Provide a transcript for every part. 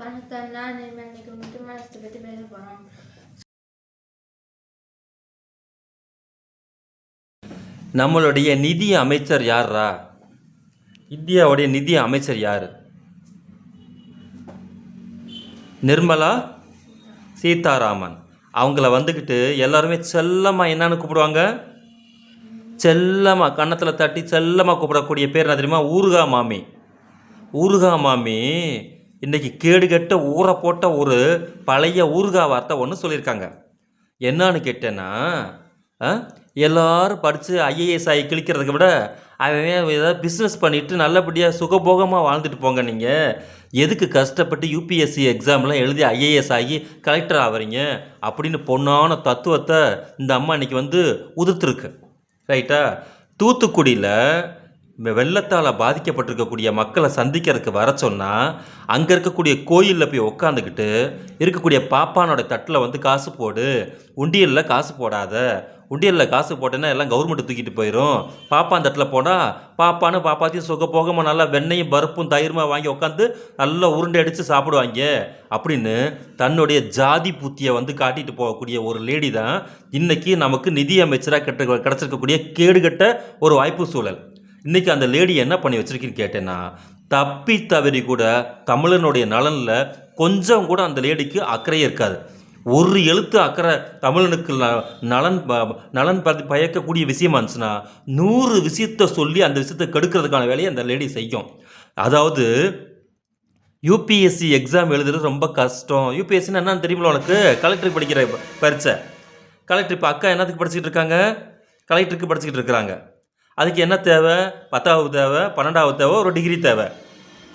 வணக்கம் நான் இனிமேல் இன்னைக்கு முக்கியமானத்தை பற்றி பேச போகிறோம் நம்மளுடைய நிதி அமைச்சர் யாரா இந்தியாவுடைய நிதி அமைச்சர் யார்? நிர்மலா சீதாராமன். அவங்கள வந்துக்கிட்டு எல்லாருமே செல்லமாக என்னன்னு கூப்பிடுவாங்க? செல்லமாக கன்னத்தில் தட்டி செல்லமாக கூப்பிடக்கூடிய பேர் என்ன தெரியுமா? ஊருகா மாமி ஊருகா மாமி இன்னைக்கு கேடுகெட்ட ஊற போட்ட ஒரு பழைய ஊறுகா வார்த்தை ஒன்று சொல்லியிருக்காங்க. என்னான்னு கேட்டேன்னா ஆ, படித்து ஐஏஎஸ் ஆகி கிழிக்கிறதுக்கு விட அவன் ஏதாவது பிஸ்னஸ் பண்ணிவிட்டு நல்லபடியாக சுகபோகமாக வாழ்ந்துட்டு போங்க நீங்கள் எதுக்கு கஷ்டப்பட்டு யூபிஎஸ்சி எக்ஸாம்லாம் எழுதி ஐஏஎஸ் ஆகி கலெக்டர் ஆகிறீங்க அப்படின்னு பொண்ணான தத்துவத்தை இந்த அம்மா இன்னைக்கு வந்து உதிர்த்துருக்கு. ரைட்டா தூத்துக்குடியில் வெள்ளத்தால் பாதிக்கப்பட்டிருக்கக்கூடிய மக்களை சந்திக்கிறதுக்கு வர சொன்னால் அங்கே இருக்கக்கூடிய கோயிலில் போய் உக்காந்துக்கிட்டு இருக்கக்கூடிய பாப்பானோட தட்டில் வந்து காசு போடு உண்டியலில் காசு போடாத உண்டியலில் காசு போட்டேன்னா எல்லாம் கவர்மெண்ட் தூக்கிட்டு போயிடும் பாப்பான் தட்டில் போனால் பாப்பான்னு பாப்பாத்தையும் சுக போகமாக நல்லா வெண்ணையும் பருப்பும் தயிருமா வாங்கி உட்காந்து நல்லா உருண்டை அடித்து சாப்பிடுவாங்க. அப்படின்னு தன்னுடைய ஜாதி புத்தியை வந்து காட்டிட்டு போகக்கூடிய ஒரு லேடி தான் இன்றைக்கி நமக்கு நிதி அமைச்சராக கிட்ட கிடச்சிருக்கக்கூடிய கேடுகட்ட ஒரு வாய்ப்பு சூழல். இன்றைக்கி அந்த லேடி என்ன பண்ணி வச்சிருக்கீன்னு கேட்டேன்னா தப்பி தவறி கூட தமிழனுடைய நலனில் கொஞ்சம் கூட அந்த லேடிக்கு அக்கறையே இருக்காது. ஒரு எழுத்து அக்கறை தமிழனுக்கு நலன் ப- நலன் ப- பயக்கக்கூடிய விஷயமா இருந்துச்சுன்னா நூறு விஷயத்த சொல்லி அந்த விஷயத்தை கெடுக்கிறதுக்கான வேலையை அந்த லேடி செய்யும். அதாவது யூபிஎஸ்சி எக்ஸாம் எழுதுறது ரொம்ப கஷ்டம். யூபிஎஸ்சின்னு என்னன்னு தெரியுமா உனக்கு? கலெக்டருக்கு படிக்கிற பரீட்சை. கலெக்டர் இப்போ அக்கா என்னத்துக்கு படிச்சுக்கிட்டு இருக்காங்க? கலெக்டருக்கு படிச்சுக்கிட்டு இருக்கிறாங்க. அதுக்கு என்ன தேவை? பத்தாவது தேவை பன்னெண்டாவது தேவை ஒரு டிகிரி தேவை.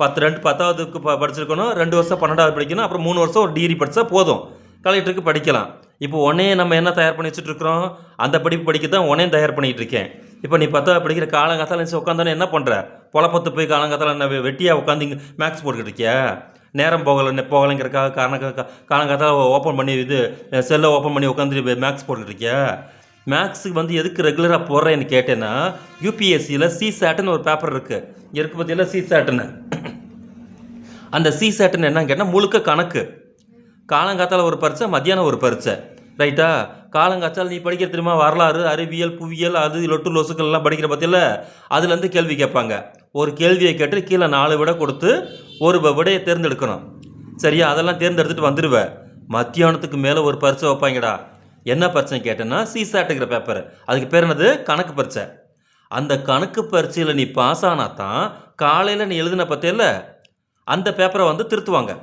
பத்து ரெண்டு பத்தாவதுக்கு ப படிச்சிருக்கணும் ரெண்டு வருஷம் பன்னெண்டாவது படிக்கணும் அப்புறம் மூணு வருஷம் ஒரு டிகிரி படித்தா போதும். கலெக்டருக்கு படிக்கலாம். இப்போ உடனே நம்ம என்ன தயார் பண்ணி வச்சுட்ருக்குறோம் அந்த படிப்பு படிக்க தான் உடனே தயார் பண்ணிகிட்டு இருக்கேன். இப்போ நீ பத்தாவது படிக்கிற காலங்காத்தால நினச்சி உட்காந்தானே என்ன பண்ணுற பொழப்பத்து போய் காலங்காத்தால என்ன வெட்டியாக உட்காந்து இங்கே மேக்ஸ் போட்டுக்கிட்டு இருக்கியா? நேரம் போகலை போகலைங்கிறக்காக காரண காலங்காத்தால ஓப்பன் பண்ணி இது செல்லை ஓப்பன் பண்ணி உட்காந்து மேக்ஸ் போட்டுக்கிட்டு இருக்கியா? மேக்ஸுக்கு வந்து எதுக்கு ரெகுலராக போடுறேன்னு கேட்டேன்னா யூபிஎஸ்சியில் சி சேட்டுன்னு ஒரு பேப்பர் இருக்குது இருக்கு பற்றியில் சி சேட்டுன்னு அந்த சி சேட்டுன்னு என்னன்னு கேட்டால் முழுக்க கணக்கு. காலங்காத்தால் ஒரு பரிச்சை மத்தியானம் ஒரு பரிச்சை ரைட்டா காலங்காத்தால் நீ படிக்கிற தெரியுமா? வரலாறு அறிவியல் புவியியல் அது லொட்டு லொசுக்கள்லாம் படிக்கிற பற்றியில் அதுலேருந்து கேள்வி கேட்பாங்க. ஒரு கேள்வியை கேட்டு கீழே நாலு விட கொடுத்து ஒரு வ- விடையை தேர்ந்தெடுக்கணும். சரியா? அதெல்லாம் தேர்ந்தெடுத்துட்டு வந்துடுவேன் மத்தியானத்துக்கு மேலே ஒரு பரிசை வைப்பாங்கடா. என்ன பரீட்சை கேட்டேன்னா சிசாட்டுங்கிற பேப்பர் அதுக்கு பேர் என்னது? கணக்கு பரீட்சை அந்த கணக்கு பரீட்சையில் நீ பாஸ் ஆனால் தான் காலையில் நீ எழுதின பற்றியில் அந்த பேப்பரை வந்து திருத்துவாங்க.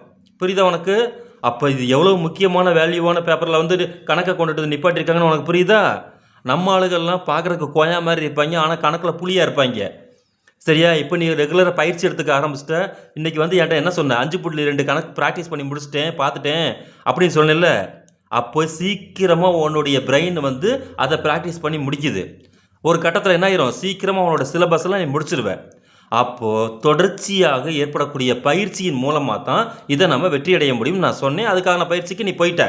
புரியுதா உனக்கு? அப்போ இது எவ்வளோ முக்கியமான வேல்யூவான பேப்பரில் வந்து கணக்கை கொண்டுட்டு வந்து உனக்கு புரியுதா? நம்ம ஆளுகள்லாம் பார்க்குறக்கு கோயா மாதிரி இருப்பாங்க ஆனால் கணக்கில் புளியாக இருப்பாங்க. சரியா? இப்போ நீ ரெகுலராக பயிற்சி எடுத்துக்க ஆரம்பிச்சிட்ட. இன்றைக்கி வந்து என்கிட்ட என்ன சொன்ன? அஞ்சு புள்ளி ரெண்டு கணக்கு ப்ராக்டிஸ் பண்ணி முடிச்சிட்டேன் பார்த்துட்டேன் அப்படின்னு சொன்னேன்ல. அப்போ சீக்கிரமாக உன்னுடைய பிரெயின் வந்து அதை ப்ராக்டிஸ் பண்ணி முடிக்குது. ஒரு கட்டத்தில் என்ன ஆயிரும்? சீக்கிரமாக உன்னோட சிலபஸ்லாம் நீ முடிச்சிடுவேன் அப்போது தொடர்ச்சியாக ஏற்படக்கூடிய பயிற்சியின் மூலமாக தான் இதை நம்ம வெற்றி அடைய முடியும். நான் சொன்னேன் அதுக்கான பயிற்சிக்கு நீ போயிட்ட.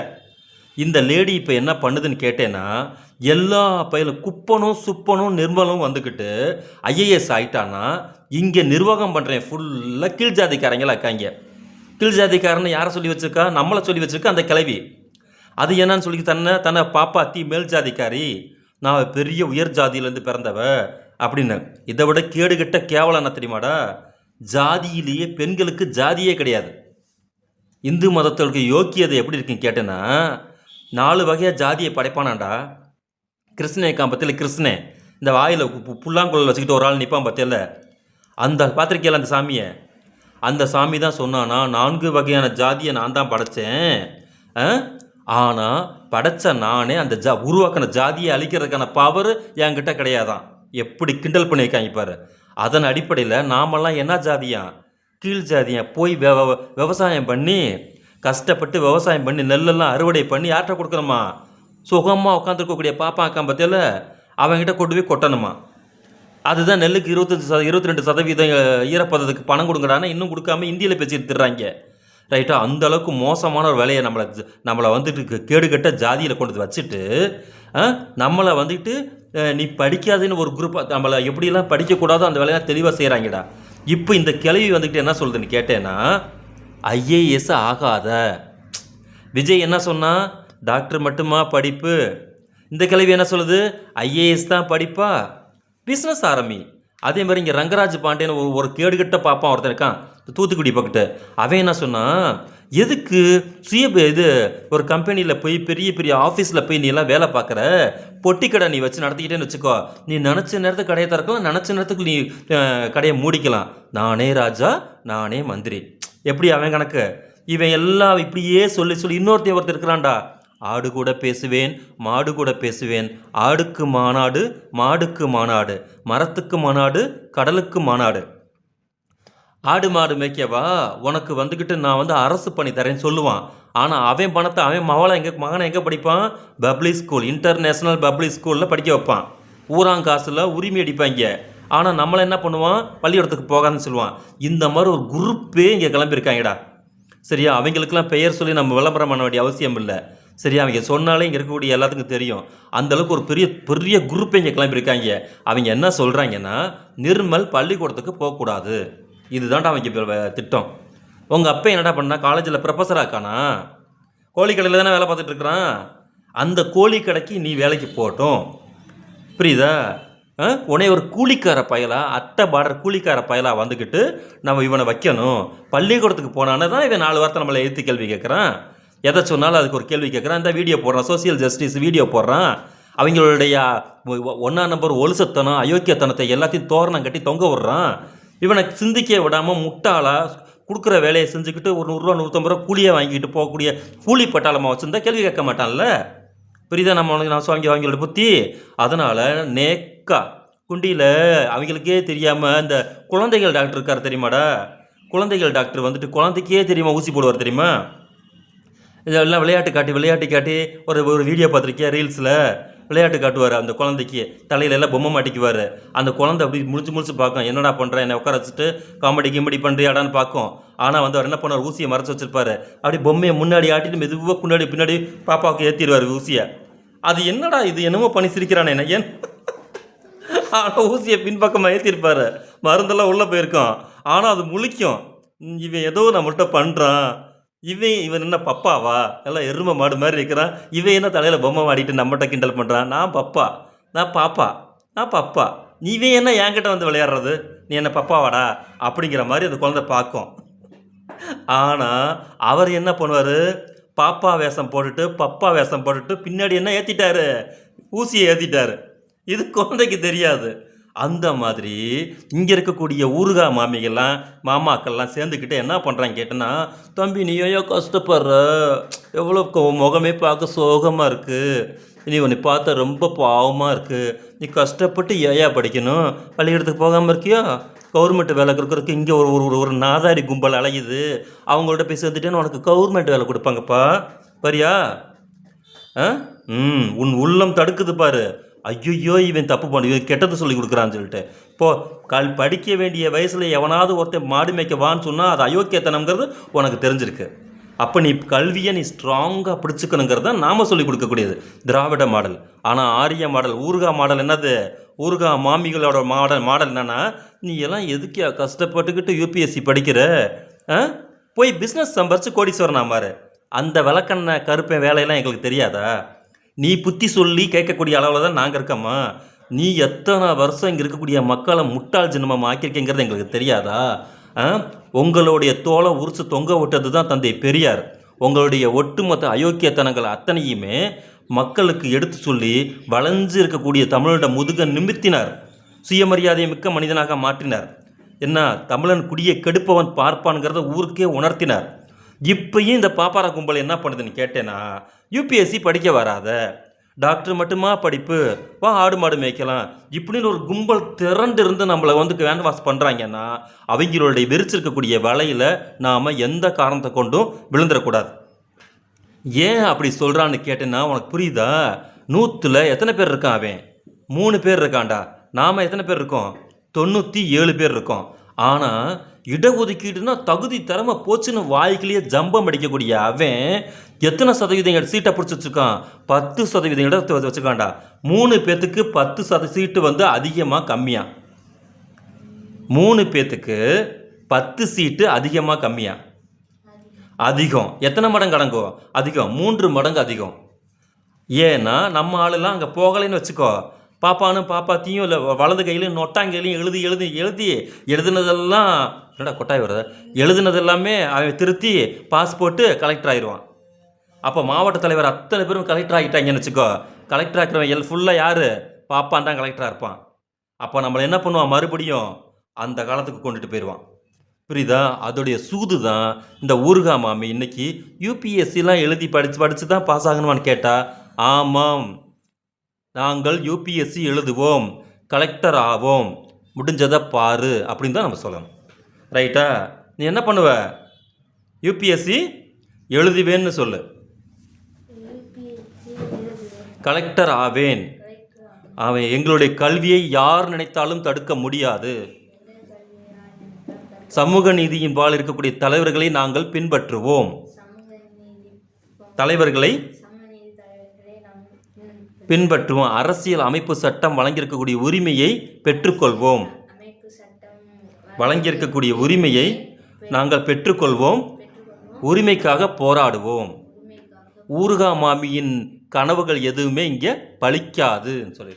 இந்த லேடி இப்போ என்ன பண்ணுதுன்னு கேட்டேன்னா எல்லா பயிலும் குப்பனும் சுப்பனும் நிர்மலும் வந்துக்கிட்டு ஐஏஎஸ் ஆகிட்டான்னா இங்கே நிர்வாகம் பண்ணுறேன் ஃபுல்லாக கீழ் ஜாதிக்காரங்களா இருக்காங்க. கீழ் ஜாதிக்காரன்னு யாரை சொல்லி வச்சிருக்கா? நம்மளை சொல்லி வச்சிருக்கா அந்த கிளவி அது என்னன்னு சொல்லி தன்னை தன்னை பாப்பாத்தி மேல் ஜாதிக்காரி நான் பெரிய உயர் ஜாதியிலேருந்து பிறந்தவ அப்படின்னு. இதை விட கேடுகட்ட கேவலம் என்ன தெரியுமாடா? ஜாதியிலேயே பெண்களுக்கு ஜாதியே கிடையாது. இந்து மதத்திற்கு யோக்கியதை எப்படி இருக்குன்னு கேட்டேன்னா நாலு வகையாக ஜாதியை படைப்பானாண்டா. கிருஷ்ணே காம்பத்தில் கிருஷ்ணே இந்த வாயில் புல்லாங்குழல் வச்சுக்கிட்டு ஒரு ஆள் நிற்பான் பத்தியில அந்த பார்த்துருக்கியல அந்த சாமியை? அந்த சாமி தான் சொன்னானா நான்கு வகையான ஜாதியை நான் தான் படைச்சேன். ஆனால் படைச்ச நானே அந்த ஜா உருவாக்கின ஜாதியை அழிக்கிறதுக்கான பவர் என்கிட்ட கிடையாதான். எப்படி கிண்டல் பண்ணியிருக்காங்க பாரு. அதன் அடிப்படையில் நாமெல்லாம் என்ன ஜாதியா? கீழ் ஜாதியா. போய் விவ விவசாயம் பண்ணி கஷ்டப்பட்டு விவசாயம் பண்ணி நெல்லெல்லாம் அறுவடை பண்ணி யார்கிட்ட கொடுக்கணுமா? சுகமாக உட்காந்துருக்கக்கூடிய பாப்பா அக்கா பற்றியில் அவங்ககிட்ட கொண்டு போய் கொட்டணுமா? அதுதான் நெல்லுக்கு இருபத்தஞ்சி சத இருபத்தி ரெண்டு சதவீதம் ஈரப்பதத்துக்கு பணம் கொடுங்கடானா இன்னும் கொடுக்காம இந்தியில் பேசிட்டு திடுறாங்க ரைட்டா அந்த அளவுக்கு மோசமான ஒரு வேலையை நம்மளை நம்மளை வந்துட்டு கேடுகட்ட ஜாதியில் கொண்டு வந்து வச்சுட்டு நம்மளை வந்துட்டு நீ படிக்காதுன்னு ஒரு குரூப் நம்மளை எப்படிலாம் படிக்கக்கூடாதோ அந்த வேலையெல்லாம் தெளிவாக செய்கிறாங்கடா இப்போ இந்த கிளவி வந்துக்கிட்டு என்ன சொல்லுதுன்னு கேட்டேன்னா ஐஏஎஸ் ஆகாத. விஜய் என்ன சொன்னால் டாக்டர் மட்டுமா படிப்பு? இந்த கிழவி என்ன சொல்லுது? ஐஏஎஸ் தான் படிப்பா? பிஸ்னஸ் ஆரம்பி. அதே மாதிரி இங்கே ரங்கராஜ் பாண்டியன் ஒரு ஒரு கேடுகட்ட பாப்பான் ஒருத்தன் இருக்கான். தூத்துக்குடி பக்கத்து. அவன் என்ன சொன்னான் எதுக்கு சுய இது ஒரு கம்பெனியில் போய் பெரிய பெரிய ஆஃபீஸில் போய் நீ எல்லாம் வேலை பார்க்குற? பொட்டி கடை நீ வச்சு நடத்திக்கிட்டேன்னு வச்சுக்கோ. நீ நினச்ச நேரத்துக்கு கடையை திறக்கலாம் நினச்ச நேரத்துக்கு நீ கடையை மூடிக்கலாம். நானே ராஜா நானே மந்திரி. எப்படி அவன் கணக்கு? இவன் எல்லாம் இப்படியே சொல்லி சொல்லி இன்னொருத்தன் ஒருத்தர் இருக்கிறான்டா. ஆடு கூட பேசுவேன் மாடு கூட பேசுவேன். ஆடுக்கு மாநாடு மாடுக்கு மாநாடு மரத்துக்கு மாநாடு கடலுக்கு மாநாடு ஆடு மாடு மேய்க்கவா? உனக்கு வந்துக்கிட்டு நான் வந்து அரசு பண்ணி தரேன்னு சொல்லுவான். ஆனால் அவன் பணத்தை அவன் மவளை எங்கே மகனை எங்கே படிப்பான்? பப்ளிக் ஸ்கூல் இன்டர்நேஷ்னல் பப்ளிக் ஸ்கூலில் படிக்க வைப்பான். ஊராங்காசில் உரிமை அடிப்பாங்க. ஆனால் நம்மளை என்ன பண்ணுவான்? பள்ளிக்கூடத்துக்கு போகாதுன்னு சொல்லுவான். இந்த மாதிரி ஒரு குரூப்பே இங்கே கிளம்பியிருக்காங்கடா. சரியா? அவங்களுக்கெல்லாம் பெயர் சொல்லி நம்ம விளம்பரம் பண்ண வேண்டிய அவசியம் இல்லை. சரியா? அவங்க சொன்னாலே இங்கே இருக்கக்கூடிய எல்லாத்துக்கும் தெரியும். அந்தளவுக்கு ஒரு பெரிய பெரிய குரூப்பே இங்கே கிளம்பியிருக்காங்க. அவங்க என்ன சொல்கிறாங்கன்னா நிர்மல் பள்ளிக்கூடத்துக்கு போகக்கூடாது. இதுதான்டா அவங்க திட்டம். உங்கள் அப்பா என்னடா பண்ணா? காலேஜில் ப்ரொஃபஸர் ஆக்கானா கோழி கடையில் தானே வேலை பார்த்துட்டு இருக்கிறான்? அந்த கோழி கடைக்கு நீ வேலைக்கு போகட்டும். புரியுதா? ஆ? ஒரு கூலிக்கார பயலா அட்டை பார்டர் கூலிக்கார பயலா வந்துக்கிட்டு நம்ம இவனை வைக்கணும். பள்ளிக்கூடத்துக்கு போனானே தான் இவன் நாலு வாரத்தை நம்மளை எழுத்து கேள்வி கேட்குறான். எதை சொன்னாலும் அதுக்கு ஒரு கேள்வி கேட்குறான். இந்த வீடியோ போடுறான். சோசியல் ஜஸ்டிஸ் வீடியோ போடுறான். அவங்களுடைய ஒன்றா நம்பர் ஒலுசத்தனம் அயோக்கியத்தனத்தை எல்லாத்தையும் தோரணம் கட்டி தொங்க விடுறான். இவனை சிந்திக்க விடாமல் முட்டாளா கொடுக்குற வேலையை செஞ்சுக்கிட்டு ஒரு நூறுரூவா நூற்றம்பது ரூபா கூலியை வாங்கிட்டு போகக்கூடிய கூலி பட்டாளமாக வச்சுருந்தா கேள்வி கேட்க மாட்டான்ல? புரியுதா? நம்ம அவனுக்கு நான் வாங்கி வாங்கி புத்தி. அதனால் நேக்கா குண்டியில் அவங்களுக்கே தெரியாமல் இந்த குழந்தைகள் டாக்டர் இருக்கார் தெரியுமாடா? குழந்தைகள் டாக்டர் வந்துட்டு குழந்தைக்கே தெரியுமா? ஊசி போடுவார் தெரியுமா? இதெல்லாம் விளையாட்டு காட்டி விளையாட்டு காட்டி ஒரு ஒரு வீடியோ பார்த்துருக்கியா? ரீல்ஸில் விளையாட்டு காட்டுவார். அந்த குழந்தைக்கு தலையில எல்லாம் பொம்மை மாட்டிக்குவார். அந்த குழந்தை அப்படி முழிச்சு முழிச்சு பார்க்கும். என்னடா பண்ணுறேன் என்னை உட்கார வச்சுட்டு காமெடி கிமெடி பண்ணுறியாடான்னு பார்க்கும். ஆனால் வந்து அவர் என்ன பண்ணுவார்? ஊசியை மறைச்சு வச்சிருப்பார். அப்படி பொம்மையை முன்னாடி ஆட்டிட்டு மெதுவாக முன்னாடி பின்னாடி பாப்பாவுக்கு ஏற்றிடுவார் ஊசியை. அது என்னடா இது? என்னமோ பண்ணி சிரிக்கிறானே என்ன? ஏன்? ஆனால் ஊசியை பின்பக்கமாக ஏற்றிருப்பார் மருந்தெல்லாம் உள்ளே போயிருக்கோம். ஆனால் அது முழிக்கும். இவன் ஏதோ நம்மள்கிட்ட பண்ணுறான் இவன் இவன் என்ன பப்பாவா? எல்லாம் எருமை மாடு மாதிரி இருக்கிறான். இவன் என்ன தலையில் பொம்மை மாடிட்டு நம்மகிட்ட கிண்டல் பண்ணுறான் நான் பப்பா. நான் பாப்பா. நான் பப்பா. நீவே என்ன என்கிட்ட வந்து விளையாடுறது? நீ என்ன பப்பாவாடா? அப்படிங்கிற மாதிரி அந்த குழந்தை பார்க்கும். ஆனால் அவர் என்ன பண்ணுவார்? பாப்பா வேஷம் போட்டுட்டு பப்பா வேஷம் போட்டுட்டு பின்னாடி என்ன ஏற்றிட்டாரு ஊசியை ஏற்றிட்டாரு இது குழந்தைக்கு தெரியாது. அந்த மாதிரி இங்கே இருக்கக்கூடிய ஊருகா மாமிகள்லாம் மாமாக்கள்லாம் சேர்ந்துக்கிட்டு என்ன பண்ணுறாங்க கேட்டேன்னா தம்பி நீ ஏன் கஷ்டப்படுற? எவ்வளோ முகமே பார்க்க சோகமாக இருக்குது நீ உன்னை பார்த்தா ரொம்ப பாவமாக இருக்குது நீ கஷ்டப்பட்டு ஏயா படிக்கணும்? பள்ளிக்கூடத்துக்கு போகாமல் இருக்கியா? கவர்மெண்ட் வேலை கொடுக்குறதுக்கு இங்கே ஒரு ஒரு ஒரு நாதாரி கும்பல் அலையுது. அவங்கள்ட்ட போய் சேர்ந்துட்டேன்னு உனக்கு கவர்மெண்ட் வேலை கொடுப்பாங்கப்பா. பரியா? ஆ? ம் உன் உள்ளம் தடுக்குது பாரு. ஐயோ இவன் தப்பு பண்ணு இவன் கெட்டது சொல்லி கொடுக்குறான்னு சொல்லிட்டு. இப்போ கல் படிக்க வேண்டிய வயசில் எவனாவது ஒருத்தன் மாடு மேய்க்கவான்னு சொன்னால் அது அயோக்கியத்தனங்கிறது உனக்கு தெரிஞ்சிருக்கு. அப்போ நீ கல்வியை நீ ஸ்ட்ராங்காக பிடிச்சிக்கணுங்கிறது தான் நாம் சொல்லி கொடுக்கக்கூடியது. திராவிட மாடல். ஆனால் ஆரிய மாடல் ஊர்கா மாடல் என்னது? ஊர்கா மாமிகளோட மாடல் மாடல் என்னென்னா நீ எல்லாம் எதுக்கே கஷ்டப்பட்டுக்கிட்டு யூபிஎஸ்சி படிக்கிற? ஆ? போய் பிஸ்னஸ் சம்பாரித்து கோடீஸ்வரனா மாறு. அந்த விளக்கண்ண கருப்பேன் வேலையெல்லாம் எங்களுக்கு தெரியாதா? நீ புத்தி சொல்லி கேட்கக்கூடிய அளவில் தான் நாங்கள் இருக்கோமா நீ எத்தனை வருஷம் இங்கே இருக்கக்கூடிய மக்களை முட்டாள் ஜென்மம் ஆக்கியிருக்கேங்கிறது எங்களுக்கு தெரியாதா? ஆ? உங்களுடைய தோலை உரிச்சு தொங்க விட்டது தான் தந்தை பெரியார். உங்களுடைய ஒட்டுமொத்த அயோக்கியத்தனங்கள் அத்தனையுமே மக்களுக்கு எடுத்து சொல்லி வளைஞ்சு இருக்கக்கூடிய தமிழோட முதுக நிமித்தினார் சுயமரியாதை மிக்க மனிதனாக மாற்றினார். என்ன தமிழன் குடியை கெடுப்பவன் பார்ப்பான்கிறத ஊருக்கே உணர்த்தினார். இப்பயும் இந்த பாப்பாரா கும்பல் என்ன பண்ணுதுன்னு கேட்டேன்னா யூபிஎஸ்சி படிக்க வராத. டாக்டர் மட்டுமா படிப்பு? வா ஆடு மாடு மேய்க்கலாம். இப்படின்னு ஒரு கும்பல் திரண்டு இருந்து நம்மளை வந்து வேண்ட் வாஷ் பண்ணுறாங்கன்னா அவங்களுடைய விரிச்சிருக்கக்கூடிய வலையில் நாம் எந்த காரணத்தை கொண்டும் விழுந்துடக்கூடாது. ஏன் அப்படி சொல்கிறான்னு கேட்டேன்னா உனக்கு புரியுதா? நூற்றில் எத்தனை பேர் இருக்கான் அவன்? மூணு பேர் இருக்கான்டா. நாம் எத்தனை பேர் இருக்கோம்? தொண்ணூற்றி ஏழு பேர் இருக்கோம். ஆனால் இடஒதுக்கீடுனா தகுதி திறமை போச்சுன்னு வாய்க்கிலேயே ஜம்பம் அடிக்கக்கூடிய அவன் எத்தனை சதவீதம் சீட்டை பிடிச்சி வச்சுருக்கான்? பத்து சதவீதம் இடத்தை வச்சு மூணு பேர்த்துக்கு பத்து சத சீட்டு வந்து அதிகமாக கம்மியாக மூணு பேர்த்துக்கு பத்து சீட்டு அதிகமாக கம்மியாக அதிகம். எத்தனை மடங்கு அடங்கும் அதிகம். மூன்று மடங்கு அதிகம். ஏன்னா நம்ம ஆளுலாம் அங்கே போகலைன்னு வச்சுக்கோ. பாப்பானும் பாப்பாத்தையும் இல்லை வலது கையிலையும் நொட்டாங்கையிலையும் எழுதி எழுதி எழுதி எழுதுனதெல்லாம் என்னடா கொட்டாய் வருதா எழுதுனது எல்லாமே அவன் திருத்தி பாஸ் போட்டு கலெக்டர் ஆயிடுவான். அப்போ மாவட்ட தலைவர் அத்தனை பேரும் கலெக்டர் ஆகிட்டாங்கன்னு வச்சுக்கோ கலெக்டர் ஆக்கிறவன் எல் ஃபுல்லாக யார்? பாப்பான் தான் கலெக்டராக இருப்பான். அப்போ நம்மளை என்ன பண்ணுவான்? மறுபடியும் அந்த காலத்துக்கு கொண்டுட்டு போயிடுவான். புரியுதா? அதோடைய சூது தான் இந்த ஊர்கா மாமி. இன்னைக்கு யூபிஎஸ்சிலாம் எழுதி படித்து படித்து தான் பாஸ் ஆகணுமான்னு கேட்டால் ஆமாம். நாங்கள் யூபிஎஸ்சி எழுதுவோம். கலெக்டர் ஆவோம். முடிஞ்சதை பாரு அப்படின்னு தான் நம்ம சொல்லணும். ரைட்டா நீ என்ன பண்ணுவ? யூபிஎஸ்சி எழுதுவேன்னு சொல்லு. கலெக்டர் ஆவேன். அவன் எங்களுடைய கல்வியை யார் நினைத்தாலும் தடுக்க முடியாது. சமூக நீதியின் பால் இருக்கக்கூடிய தலைவர்களை நாங்கள் பின்பற்றுவோம். தலைவர்களை சமநீதி தலைவர்களை நாம் ம், பின்பற்றுவோம். அரசியல் அமைப்பு சட்டம் வழங்கியிருக்கக்கூடிய உரிமையை பெற்றுக்கொள்வோம். வழங்கியிருக்கக்கூடிய உரிமையை நாங்கள் பெற்றுக்கொள்வோம். உரிமைக்காக போராடுவோம். ஊருகா மாமியின் கனவுகள் எதுவுமே இங்கே பலிக்காதுன்னு சொல்லி